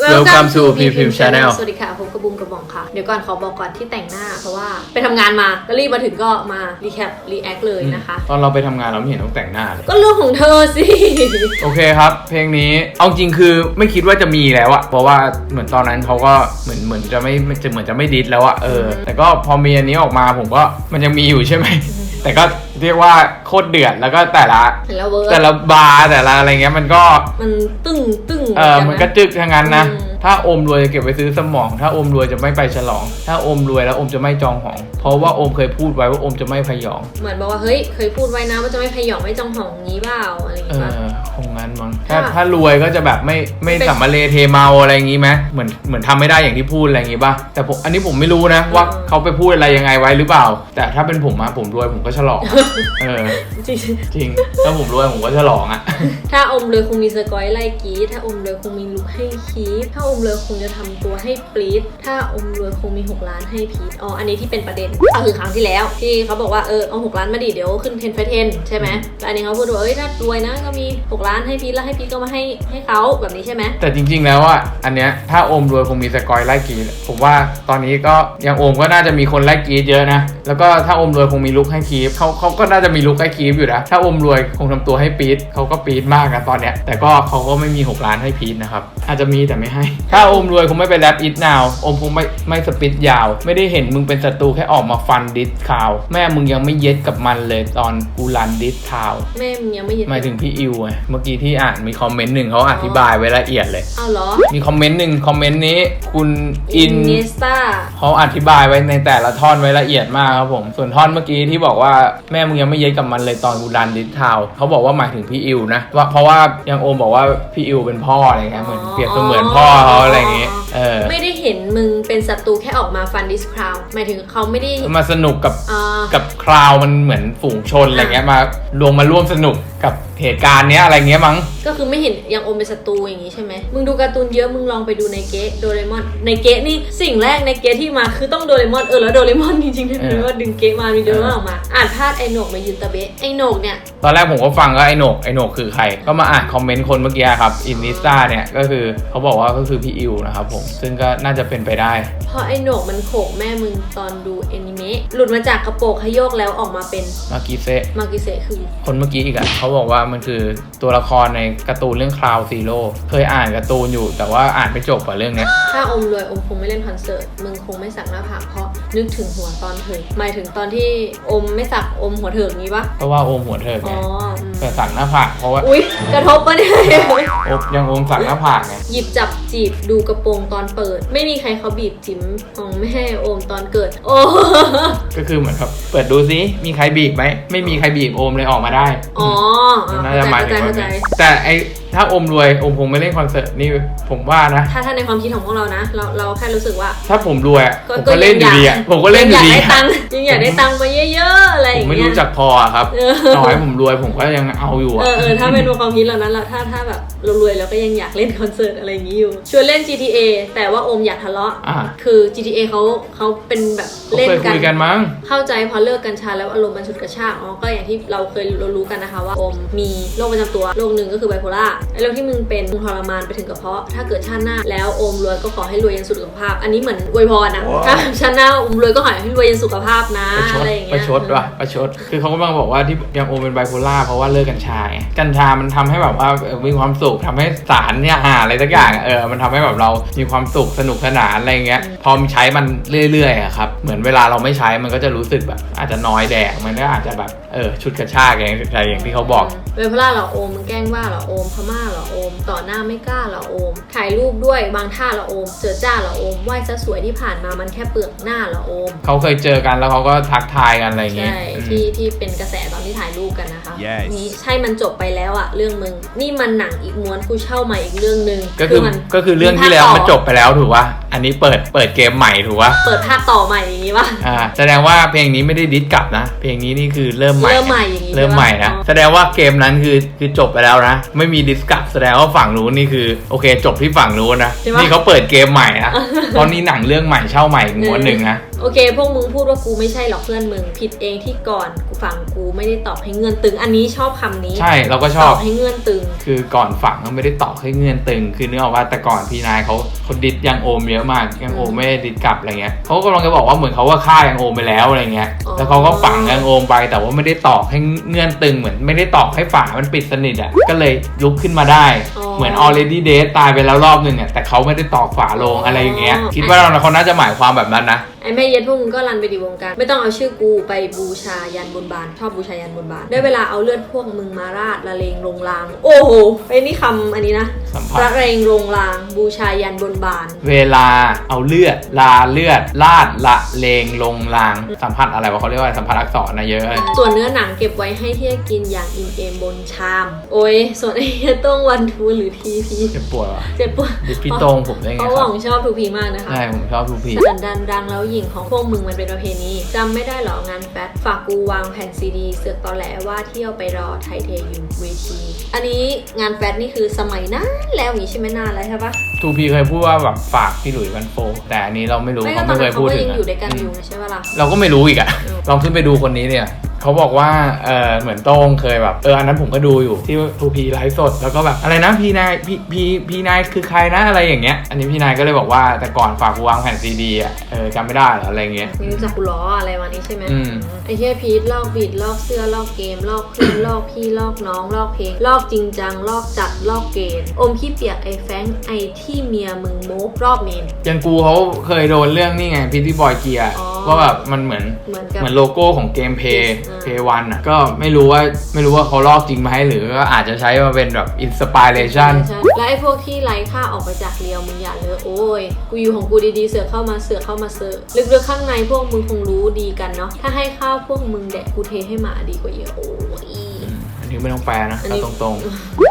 Welcome to PPM Channel สวัสดีค่ะผมกระบุมกระบองค่ะ เดี๋ยวก่อนขอบอกก่อนที่แต่งหน้า เพราะว่าไปทำงานมาแล้วรีบมาถึงก็มารีแคปรีแอคเลยนะคะ ตอนเราไปทำงานเราไม่เห็นต้องแต่งหน้าเลย ก็เรื่องของเธอสิ โอเคครับ เพลงนี้เอาจริงคือไม่คิดว่าจะมีแล้วอะเพราะว่าเหมือนตอนนั้นเขาก็เหมือนเหมือนจะไม่จะเหมือนจะไม่ดิสแล้วอะเออ แต่ก็พอมีอันนี้ออกมาผมก็มันยังมีอยู่ใช่ไหม แต่ก็เรียกว่าโคตรเดือดแล้วก็แต่ละเห็นแล้วเวิร์แต่ละบาร์แต่ละอะไรเงี้ยมันก็มันตึ้งตึ้งเออมันก็จึกทั้งนั้นนะ อืม ถ้าอมรวยจะเก็บไว้ซื้อสมอง ถ้าอมรวยจะไม่ไปฉลอง ถ้าอมรวยแล้วอมจะไม่จองหอง เพราะว่าอมเคยพูดไว้ว่าอมจะไม่พยอง เหมือนบอกว่าเฮ้ยเคยพูดไว้นะว่าจะไม่พยองไม่จองหองงี้เปล่าอะไรอย่างเองี้ป่ะอคงงั้นมั้งถ้าค่ะถ้ารวยก็จะแบบไม่ไม่เป็นสัมมาเลเทเมาอะไรอย่างงี้ไหมเหมือนเหมือนทำไม่ได้อย่างที่พูดอะไรอย่างงี้ป่ะแต่ผมอันนี้ผมไม่รู้นะว่าอืมเขาไปพูดอะไรยังไงไว้หรือเปล่า แต่ถ้าเป็นผมอะผมรวยผมก็ฉลองอะเออจริงจริงถ้าผมรวยผมก็ฉลองอะถ้าอมเลยคงมีสกอยไล่กรีดถ้าอมเลยคงมีลุกให้คีฟถ้าอมเลยคงจะทำตัวให้ปรี๊ดถ้าอมเลยคงมี 6 ล้านให้พีทอ๋ออันนี้ที่เป็นประเด็นก็คือครั้งที่แล้ว ที่เขาบอกว่าเออเอา6ล้านมาดิเดี๋ยวขึ้นเทนไฟเทนใช่ไหมแต่อันนี้เขาพูดว่าเอ้ยถ้ารวยนะก็มี 6 ล้านให้พีทแล้วให้พีทก็มาให้ให้เขาแบบนี้ใช่ไหมแต่จริง ๆ แล้วอะอันเนี้ยถ้าโอมรวยคงมีสกอยไล่กรีดผมว่าตอนนี้ก็ยังโอมก็น่าจะมีคนไล่กรีดเยอะนะแล้วก็ถ้าโอมรวยคงมีลุกให้คีฟเขาเขาก็น่าจะมีลุกให้คีฟอยู่นะถ้าโอมรวยคงทำตัวให้ปี๊ดเขาก็ปี๊ดมากนะตอนเนี้ยแต่ก็เขาก็ไม่มี 6 ล้านให้พีทนะครับอาจจะมีแต่ไม่ให้ถ้าโอมรวยคงไม่ไปแรปอิทนาวโอมคงไม่ไม่สปิดยาว ไม่ได้เห็นมึงเป็นศัตรูแค่ออกมาฟันดิสคาว แม่มึงยังไม่เย็ดกับมันเลยตอนกูรันดิสทาวแม่มึงยังไม่เห็นหมายถึงพี่อิวไงเมื่อกี้ที่อ่านมีคอมเมนต์หนึ่งเขาอธิบายไว้ละเอียดเลย อ้าวเหรอ มีคอมเมนต์หนึ่งคอมเมนต์นี้คุณอินเนสตาเขาอธิบายไว้ในแต่ละท่อนไว้ละเอียดมากครับผม ส่วนท่อนเมื่อกี้ที่บอกว่าแม่มึงยังไม่เย็ดกับมันเลยตอนกูดันดิสทาวน์เขาบอกว่าหมายถึงพี่อิวนะว่าเพราะว่ายังโอมบอกว่าพี่อิวเป็นพ่ออะไรเงี้ยเหมือนเปรียบเสมือนพ่อเขาอะไรอย่างงี้ เออ ไม่ได้เห็นมึงเป็นศัตรูแค่ออกมาฟันดิสคราวหมายถึงเขาไม่ได้มาสนุกกับอ่า กับคราวมันเหมือนฝูงชนอะไรเงี้ยมา รวมมาร่วมสนุก กับเหตุการณ์เนี้ยอะไรเงี้ยมั้ง ก็คือไม่เห็นยังอมเป็นศัตรูอย่างนี้ใช่ไหม มึงดูการ์ตูนเยอะมึงลองไปดูในเกะโดเรมอน ในเกะนี่สิ่งแรกในเกะที่มาคือต้องโดเรมอนเออแล้วโดเรมอนจริงๆด้วยเออว่าดึงเกะมามีโดเรมอนออกมา อ่านพลาดไอโหนกมายืนตะเบะไอโหนกเนี่ย ตอนแรกผมก็ฟังก็ไอ้โหนกไอ้โหนกคือใคร ก็มาอ่านคอมเมนต์คนเมื่อกี้ครับอินนิสตาเนี่ยก็คือเขาบอกว่าก็คือพี่อิวนะครับผมซึ่งก็น่าจะเป็นไปได้ เพราะไอโหนกมันโขกแม่มึงตอนดูแอนิเมะหลุดมาจากกระโปรงขยโยกแล้วออกมาเป็นมากิเซะมากิเซคือคนเมื่อกี้อีกอะเขาบอกว่ามันคือตัวละครในการ์ตูนเรื่องคลาวซีโร่เคยอ่านการ์ตูนอยู่ แต่ว่าอ่านไม่จบอะเรื่องเนี้ยถ้าอมรวยอมคงไม่เล่นคอนเสิร์ตมึงคงไม่สักหน้าผากเพราะนึกถึงหัวตอนเถิกหมายถึงตอนที่อมไม่สักอมหัวเถิกนี้ปะเพราะว่าโอมหัวเถิกอ๋ไงออืม แต่สักหน้าผากเพราะว่าอุ๊ย กระทบปะเนี่ยโอมยังโอมสักหน้าผากไงหยิบจับจีบดูกระโปรงตอนเปิด ไม่มีใครเขาบีบจิ๋มของแม่โอมตอนเกิด โอ้ก็คือเหมือนแบบเปิดดูซิมีใครบีบไหมไม่มีใครบีบโอมเลยออกมาได้อ๋อน่าจะหมายถึงเข้าว่าใจเข้าใจ แต่ไอ ถ้าโอมรวยโอมคงไม่เล่นคอนเสิร์ตนี่ผมว่านะ ถ้าถ้าในความคิดของพวกเรานะ เราเราแค่รู้สึกว่า ถ้าผมรวยอะผมก็เล่นอยู่ดีอะผมก็เล่นอยู่ดีงอยากได้อะตังค์ยังอยากได้ตังค์มาเยอะๆอะไรอผมย่างไม่เงี้ยรู้จักพออะครับเออต่อให้ผมรวยผมก็ยังเอาอยู่เออะอเออถ้าเป็นความคิดเรานั้นเราถ้าถ้าแบบเรารวยแล้วก็ยังอยากเล่นคอนเสิร์ตอะไรอย่างงี้อยู่ชวนเล่น GTA แต่ว่าโอมอยากทะเลาะ อ่าคือ GTA เขาเขาเป็นแบบเขาเล่นเคยกัคุน ยกันมั้ง เข้าใจพอเลิกกัญชาแล้วอารมณ์มันฉุดกระชากอ๋อก็อย่างที่เราเคยรู้ๆกันนะคะว่าโอมมีโรคประจำตัวโรคหนึ่งก็คือไบโพล่าไอ้โรคที่มึงเป็นมึงทรมานไปถึงกระเพาะ ถ้าเกิดชาติหน้าแล้วโอมรวยก็ขอให้รวยอยังสุดสุขภาพ อันนี้เหมือนอวยพรนะถ้าชาติหน้าโอมรวยก็ขอให้รวยอยังสุขภาพนะประชดอะไรอย่างปเงี้ยระชดว่ะประชด คือเขาก็กำลังบอกว่าที่ยังโอเป็นไบโพล่าเพราะว่าเลิกกัญชาไงกัญชามันทำให้แบบว่าเออมีความสุขทำให้สารเนี่ยหาอะไรสักอย่างอะเออมันทำให้แบบเรามีความสุขสนุกสนานอะไรเงี้ยพอมนใช้มันเรื่อยๆอะครับเหมือนเวลาเราไม่ใช้มันก็จะรู้สึกแบบ อาจจะน้อยแดกมันก็อาจจะแบบเออชุดกระชากอย่างอะไรอย่างที่เขาบอกไบโพล่าเหรอโอมมึงแกล้งว่าเหรอโอมพม่าเหรอโอม ต่อหน้าไม่กล้าเหรอโอม ถ่ายรูปด้วยบางท่าเหรอโอม เจอจ้าเหรอโอมไหว้ซะสวยที่ผ่านมามันแค่เปลือกหน้าเหรอโอม เขาเคยเจอกันแล้วเขาก็ทักทายกันอะไรอย่างเงี้ยใช่อืมที่ที่เป็นกระแสตอนที่ถ่ายรูปกันนะคะ Yes นี่ใช่มันจบไปแล้วอะเรื่องมึง นี่มันหนังอีกม้วนกูเช่ามาอีกเรื่องหนึ่งก็คือมันก็คือเรื่องที่แล้วมันจบไปแล้วถูกปะอันนี้เปิดเปิดเกมใหม่ถูกปะเปิดภาคต่อใหม่อย่างงี้ปะอ่าแสดงว่าเพลงนี้ไม่ได้ดิสกลับนะ เพลงนี้นี่คือเริ่มใหม่เริ่มใหม่อย่างงี้เริ่มใหม่นะใช่ปะแสดงว่าเกมนั้นคือคือจบไปแล้วนะ ไม่มีดิสกลับแสดงว่าฝั่งนู้นนี่คือโอเค จบที่ฝั่งนู้นนะใช่ปะนี่เขาเปิดเกมใหม่นะตอนนี้หนังเรื่องใหม่เช่าใหม่อีกม้วนหนึ่งนะ โอเค พวกมึงพูดว่ากูไม่ใช่หรอกเพื่อนมึง ผิดเองที่ก่อนกูฝั่งกูไม่ได้ตอบให้เงื่อนตึง อันนี้ชอบคำนี้ ใช่เราก็ชตออบบให้เงื่อนตึง คือก่อนฝังก็ไม่ได้ตอกให้เงื่อนตึง คือเนื้อออกว่าแต่ก่อนพี่นายเขาเขาดิดยังโอมเยอะมากยังโอมไม่ได้ดิดกลับอะไรเงี้ยเขากำลังจะบอกว่าเหมือนเขาว่าฆ่ายังโอมไปแล้วอะไรเงี้ยอ๋อแล้วเขาก็ฝังยังโอมไป แต่ว่าไม่ได้ตอกให้เงื่อนตึงเหมือนไม่ได้ตอกให้ฝามันปิดสนิทอะก็เลยลุกขึ้นมาได้ เหมือน already dead ตายไปแล้วรอบหนึ่งอะแต่เขาไม่ได้ตอกฝาลงอะไรอย่างเงี้ยคิดว่าเราเขาน่าจะหมายความแบบนั้นนะไอ้แม่เย็ดพวกมึงก็รันไปดีวงการ ไม่ต้องเอาชื่อกูไปบูชายันบนบาน ชอบบูชายันบนบาน ได้เวลาเอาเลือดพวกมึงมาราดละเลงลงราง โอ้โหไอ้นี่คำอันนี้นะสัมผัส ละเลงลงราง บูชายันบนบาน เวลาเอาเลือด ลาเลือด ลาดละเลงลงลาง สัมผัสอะไรวะเขาเรียกว่าสัมผัสอักษรนะเยอะเลย ส่วนเนื้อหนังเก็บไว้ให้เที่ยกินอย่างอิ่มเอมบนชาม โอ้ย ส่วนไอ้เหี้ยต้องวันทูหรือทีพีเจ็บปวดวะเจ็บปวดดิพี่โตรงผมได้ไงเพราะคหรัวับงชอบทูพีมากนะคะใช่ผมชอบทูพี สันดันดังแล้วหญิงของพวกมึงมันเป็นประเพณีจำไม่ได้หรองานแฟตฝากกูวางแผ่นซีดีเสือกตอแหลว่าเที่ยวไปรอไทยเทอยู่เวที อันนี้งานแฟตนี่คือสมัยนานแล้วอย่างนี้ใช่ไหมนานแล้วใช่ปะทูพีเคยพูดว่าแบบฝากพี่หลุยส์วันโฟแต่อันนี้เราไม่รู้ไม่ก็เขาตอไม่นเคนั้นยเขาพูดก็ถึยังงอะอยู่ด้วยกันอือมยู่ใช่ปะล่ะ เราก็ไม่รู้อีกอะอืมลองขึ้นไปดูคนนี้เนี่ย เขาบอกว่าเออเหมือนโต้งเคยแบบเอออันนั้นผมก็ดูอยู่ที่ทูพีไลฟ์สด แล้วก็แบบอะไรนะพี่นายพี่พี่พี่นายคือใครนะอะไรอย่างเงี้ยอันนี้พี่นายก็เลยบอกว่าแต่ก่อนฝากกูวางแผ่นซีดีอะเออจำไม่ได้เหรออะไรเงี้ย ไม่รู้จักกูล้ออะไรวันนี้ใช่ไหมอืม ไอ้เหี้ยพีทลอกบีดลอกเสื้อลอกเกมลอกเพื่อน ลอกพี่ลอกน้องลอกเพลงลอกจริงจังลอกจัดลอกเกณฑ์อมขี้เปียกไอ้แฟรงค์ไอ้ที่เมียมึงโมกรอบเมนยังกูเขาเคยโดนเรื่องนี่ไงพิธีบอยเกียร์อ๋อ ว่าแบบมันเหมือนเหมือนกับเหมือนโลโก้ของเกมเพย์อ่าเพย์วันอะก็ไม่รู้ว่าไม่รู้ว่าเขาลอกจริงไหมหรือว่าอาจจะใช้มาเป็นแบบอินสปิเรชันใช่แล้วไอ้พวกที่ไร้ค่าออกไปจากเรียวมึงอย่าเลอะโอ้ยกูอยู่ของกูดีๆเสือกเข้ามาเสือกเข้ามาเสือกลึกๆข้างในพวกมึงคงรู้ดีกันเนาะถ้าให้ข้าวพวกมึงแดกกูเทให้หมาดีกว่าเยอะโอ้ยอันนี้ไม่ต้องแปลนะอันนี้เอาตรง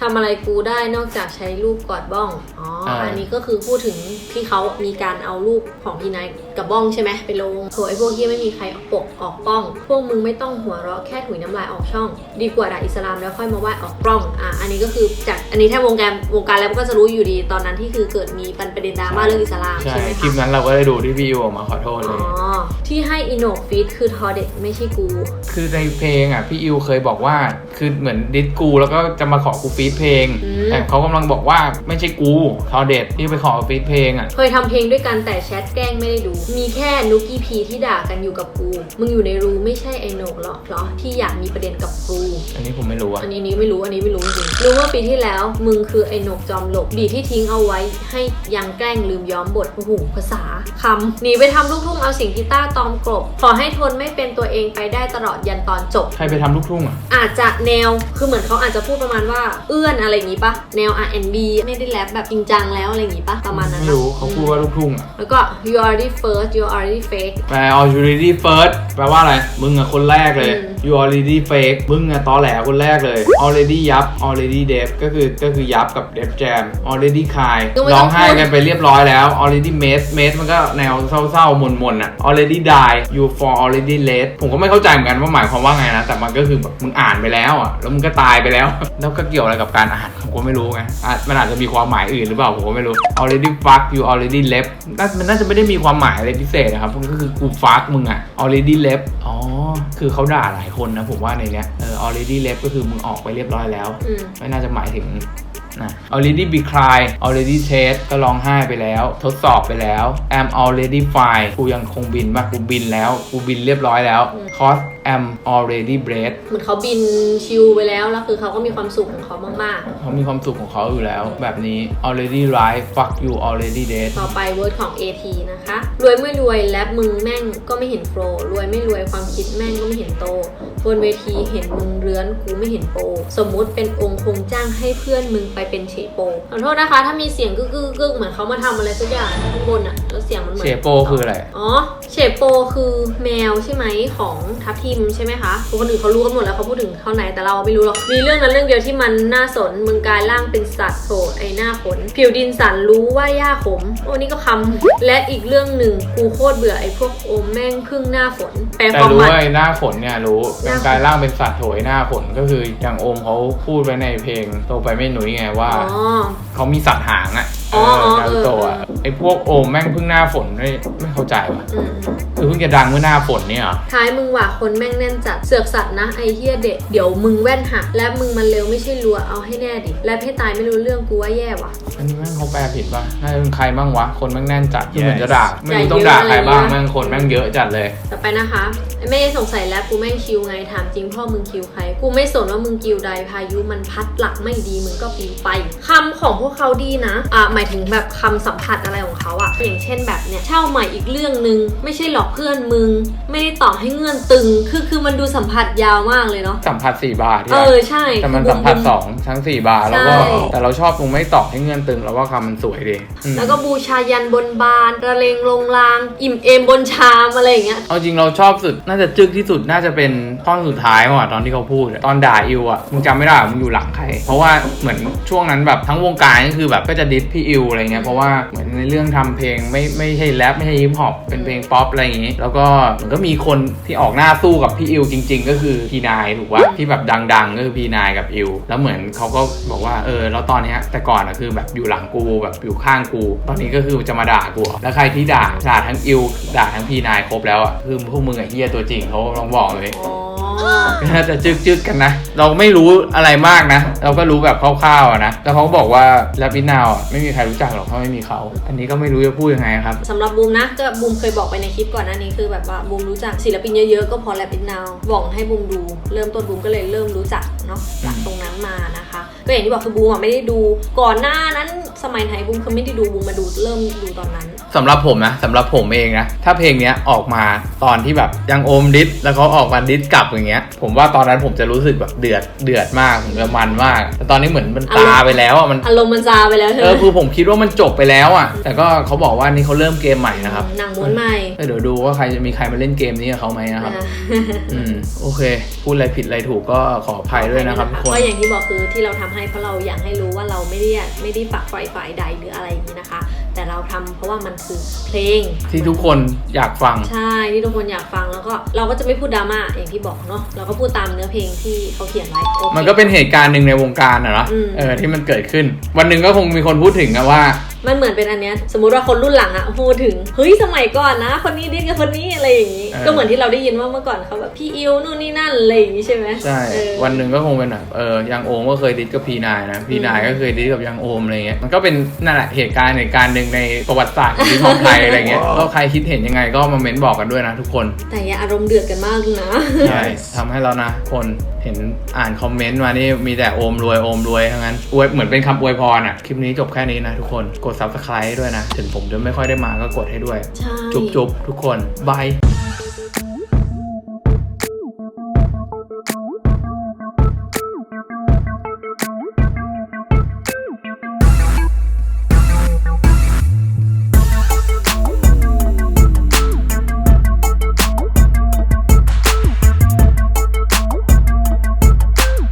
ทำอะไรกูได้นอกจากใช้รูปกอดบ้อง อ๋ออ่าอันนี้ก็คือพูดถึงที่เขามีการเอารูปของพี่นายกับบ้องใช่ไหมไปลงโถไอ้พวกที่ไม่มีใครออกปกออกป้อง พวกมึงไม่ต้องหัวเราะแค่ถุยน้ำลายออกช่อง ดีกว่าด่าอิสลามแล้วค่อยมาไหว้ออกปล้องอะอันนี้ก็คือจากอันนี้ถ้าวงการวงการแล้วก็จะรู้อยู่ดีตอนนั้นที่คือเกิดมีประเด็นดราม่าเรื่องอิสลามๆใช่ใช่ไหมคลิปคะนั้นเราก็ได้ดูที่พี่ยูออกมาขอโทษอ๋เลยอที่ให้อินโนฟีดคือทอเด็กไม่ใช่กูคือในเพลงอะพี่อิวเคยบอกว่าคือเหมือนดิสกู แล้วก็จะมาขอกูฟีดเพลงอืมแต่เขากำลังบอกว่าไม่ใช่กูทอเด็ดที่ไปขอฟีดเพลงอะ เคยทำเพลงด้วยกันแต่แชทแกล้งไม่ได้ดูมีแค่นุกกี้พีที่ด่ากันอยู่กับกูมึงอยู่ในรูไม่ใช่ไอโหนกหรอกเหรอที่อยากมีประเด็นกับกูอันนี้ผมไม่รู้อะอันนี้นี้ไม่รู้อันนี้ไม่รู้จริงรู้ว่าปีที่แล้วมึงคือไอโหนกจอมหลบบีที่ทิ้งเอาไว้ ให้ยังแกล้งลืมย้อมบทโอ้โหภาษาคำหนีไปทำลูกทุ่งเอาเสียงกีตาร์ตอมกรบขอให้ทนไม่เป็นตัวเองไปได้ตลอดยันตอนจบ ใครไปทำลูกทุ่งอะ อาจจะแนวคือเหมือนเขาอาจจะพูดประมาณว่าเอื้อนอะไรอย่างงี้ปะแนว R&B ไม่ได้แรปแบบจริงจังแล้วอะไรอย่างงี้ปะประมาณนั้นไม่ปะรู้เขาพูดว่าลูกทุ่งอะ แล้วก็ you already first you already fake แปล already first แปลว่าอะไร มึงอะคนแรกเลย อืม you already fake มึงอะตอแหลคนแรกเลย already ยับ already deaf ก็คือก็คือยับกับ def jam already cry ก็ไม่ร้ต้อองงไห้พูดกันไปเรียบร้อยแล้ว already mess mess มันก็แนวเศร้าๆมนๆอะ already die you for already late ผมก็ไม่เข้าใจเหมือนกันว่าหมายความว่าไงนะ แต่มันก็คือแบบมึงอ่านไปแล้วอะแล้วมึงก็ตายไปแล้ว แล้วก็เกี่ยวอะไรกับการอ่านผมก็ไม่รู้ไงอาจมันอาจจะมีความหมายอื่นหรือเปล่าผมก็ไม่รู้ already fuck you already left น่ามันน่าจะไม่ได้มีความหมายอะไรพิเศษนะครับมันก็คือกู fuck มึงอะ already left อ๋อคือเขาด่าหลายคนนะผมว่าในเนี้ยเออ already left ก็คือมึงออกไปเรียบร้อยแล้ว อืม ไม่น่าจะหมายถึงนะ already be cry already test ก็ร้องไห้ไปแล้ว ทดสอบไปแล้ว am already fine กูยังคงบินป่ะกูบินแล้ว กูบินเรียบร้อยแล้ว cause am already breath เหมือนเขาบินชิลไปแล้วแล้วคือเขาก็มีความสุขของเขามากเขามีความสุขของเขาอยู่แล้ว แบบนี้ already right fuck you already dead ๆต่อไปเวิร์ดของ AT นะคะ รวยไม่รวยแลบมึงแม่งก็ไม่เห็นโฟลว์รวยไม่รวยความคิดแม่งก็ไม่เห็นโต บนเวทีเห็นมึงเรือนกูไม่เห็นโป สมมุติเป็นองค์คงจ้างให้เพื่อนมึงไปเป็นเฉโปขอโทษนะคะ ถ้ามีเสียงกึกกึกกึกเหมือนเขามาทำอะไรสักอย่างข้างบนอะแล้วเสียงมันเหมือนเชโปคืออะไร อ๋อ เฉโปคือแมวใช่ไหมของทัพทิมใช่ไหมคะคนอื่นเขารู้กันหมดแล้วเขาพูดถึงเท่าไหนแต่เราไม่รู้หรอก มีเรื่องนั้นเรื่องเดียวที่มันน่าสนมึงกลายร่างเป็นสัตว์โถไอหน้าขน ผิวดินสันรู้ว่าหญ้าขมโอ้นี่ก็คำและอีกเรื่องหนึ่งกูโคตรเบื่อไอพวกโอมแม่งพึ่งหน้าฝน แปลแต่ความรู้หมายว่าไอ้หน้าขนเนี่ยรู้หน้าขนกายร่างเป็นสัตว์โถยหน้าขนก็คืออย่างโอมเขาพูดไว้ในเพลงโตไปไม่หนุยไงว่า อ๋อ เขามีสัตว์หางอะ อ๋ออ๋อนารูโตะอะไอพวกโอมแม่งเพิ่งหน้าฝนไม่ไม่เข้าใจว่ะอืม คือเพิ่งจะดังเมื่อหน้าฝนเนี่ยเหรอท้ายมึงว่าคนแม่งแน่นจัดเสือกสัตว์นะไอเฮียเด็กเดี๋ยวมึงแว่นหักและมึงมันเร็วไม่ใช่รัวเอาให้แน่ดิ และให้ตายไม่รู้เรื่องกูว่าแย่ว่ะ อันนี้แม่งเขาแปลผิดป่ะน่าจะเป็นใครบ้างวะ คนแม่งแน่นจัดคือเหมือน Yes จะด่าไม่รู้ใจเยอะต้องด่าใครบ้างอะไรเงี้ยแม่งคนแม่งเยอะจัดเลย ต่อไปนะคะไม่ได้สงสัยแล้วกูแม่งคิวไงถามจริงพ่อมึงคิวใคร กูไม่สนว่ามึงคิวใดพายุมันพัดหลักไม่ดีมึงก็ปลิวไปคำของพวกเขาดีนะอะหมายถึงแบบคำสัมผัสอะไรของเขาอะอย่างเช่นแบบเนี้ยเช่าใหม่อีกเรื่องหนึ่งไม่ใช่หลอกเพื่อนมึง ไม่ได้ต่อให้เงื่อนตึง คือคือมันดูสัมผัสยาวมากเลยเนาะสัมผัสสี่บาทที่เออใช่ แต่มันสัมผัสสองทั้งสี่บาทแล้วก็ใช่แต่เราชอบตรงไม่ตอกให้เงื่อนตึงแล้วว่าคำมันสวยดีอืมแล้วก็บูชายันบนบานระเลงลงราง อิ่มเอมบนชามอะไรอย่างเงี้ยเอาจริงเราชอบสุดน่าจะจึกที่สุดน่าจะเป็นท่อนสุดท้ายว่ะตอนที่เขาพูดอะตอนด่าอิวอะมึงจำไม่ได้หรอมึงอยู่หลังใคร เพราะว่าเหมือนช่วงนั้นแบบทั้งวงการก็คือแบบก็จะดิสพี่อิวอะไรเงี้ยเพราะว่าเหมือนในเรื่องทำเพลงไม่ไม่ใช่แรปไม่ใช่ฮิปฮอปเป็นเพลงป๊อปอะไรอย่างงี้แล้วก็มันก็มีคนที่ออกหน้าสู้กับพี่อิวจริง ๆ ก็คือพีนายถูกป่ะที่แบบดัง ๆ ก็คือพีนายกับอิวแล้วเหมือนเขาก็บอกว่าเออแล้วตอนเนี้ยแต่ก่อนอะคือแบบอยู่หลังกูแบบอยู่ข้างกู ตอนนี้ก็คือจะมาด่ากูแล้วใครที่ด่าด่าทั้งอิวด่าทั้งพีนายครบแล้วอะคือพวกมึงไอ้เหี้ยตัวจริงเขาลองบอกเลย อ๋อ จะจึกๆกันนะ เราไม่รู้อะไรมากนะ เราก็รู้แบบคร่าวๆอะนะแล้วเขาบอกว่าแรปปินาวไม่มีใครรู้จักหรอกถ้าไม่มีเขา อันนี้ก็ไม่รู้จะพูดยังไงครับสำหรับบูมนะก็บูมเคยบอกไปในคลิปก่อนหน้านี้คือแบบว่าบูมรู้จักศิลปินเยอะๆก็พอแรปินนาวบอกให้บูมดู เริ่มต้นบูมก็เลยเริ่มรู้จักเนาะจากตรงนั้นมานะคะก็อย่างที่บอกคือบูมอะไม่ได้ดู ก่อนหน้านั้นสมัยไหนบูมคือไม่ได้ดูบูมมาดูเริ่มดูตอนนั้นสำหรับผมนะสำหรับผมเองนะถ้าเพลงเนี้ยออกมาตอนที่แบบยังโอมดิสแล้วเขาออกมาดิสกลับอย่างเงี้ย ผมว่าตอนนั้นผมจะรู้สึกแบบเดือดเดือดมากผมจะมันมาก แต่ตอนนี้เหมือนมันตาไปแล้วอะมันอารมณ์มันซาไปแล้วใช่เอไหมอคือผมคิดว่ามันจบไปแล้วอะ แต่ก็เขาบอกว่านี่เขาเริ่มเกมใหม่นะครับหนังม้วนใหม่เออเดี๋ยวดูว่าใครจะมีใครมาเล่นเกมนี้กับเขาไหมนะครับอ่าอืมโอเค พูดอะไรผิดอะไรถูกก็ขออภัยด้วยนะครับทุกคนก็อย่างที่บอกคือที่เราทำให้เพราะเราอยากให้รู้ว่าเราไม่ได้ไม่ได้ฝักใฝ่ฝ่ายใดหรืออะไรอย่างนี้นะคะ แต่เราทำเพราะว่ามันคือเพลงที่ทุกคนอยากฟัง ใช่ที่ทุกคนอยากฟังแล้วก็เราก็จะไม่พูดดราม่าอย่างที่บอกเนาะเราก็พูดตามเนื้อเพลงที่เขาเขียนไว้โอคมันก็เป็นเหตุการณ์หนึ่งในวงการอะเนาะอืมเออที่มันเกิดขึ้น วันหนึ่งก็คงมีคนพูดถึงนะว่า มันเหมือนเป็นอันเนี้ยสมมุติว่าคนรุ่นหลังอะพูดถึงเฮ้ยสมัยก่อนนะ คนนี้ดิ้นกับคนนี้อะไรอย่างนี้ เออ ก็เหมือนที่เราได้ยินว่าเมื่อก่อนเขาแบบพี่อิวนู่นนี่นั่นอะไรอย่างนี้ใช่ไหมใช่ เออ วันหนึ่งก็คงเป็นแบบเออยังโอมก็เคยดิสกับพีนายนะพีนายก็เคยดิสกับยังโอมอะไรเงี้ยมันก็เป็นนั่นแหละเหตุการณ์เหตุการณ์หนึ่งในประวัติศาสตร์ของของไทยอะไรเงี้ยก็ใครคิดเห็นยังไงก็มาเม้นบอกกันด้วยนะทุกคนแต่อย่าอารมณ์เดือดกันมากนะ ใช่ทำให้เรานะ คนเห็นอ่านคอมเมนต์มานี่มีแต่โอมรวยโอมรวยทั้งนั้นอวยเหมือนเป็นคำอวยพรอะคลิปนี้จบแค่นี้นะทุกคนกด subscribe ด้วยนะ ถึงผมจะไม่ค่อยได้มาก็กดให้ด้วย ใช่ จุ๊บๆ ทุกคน บาย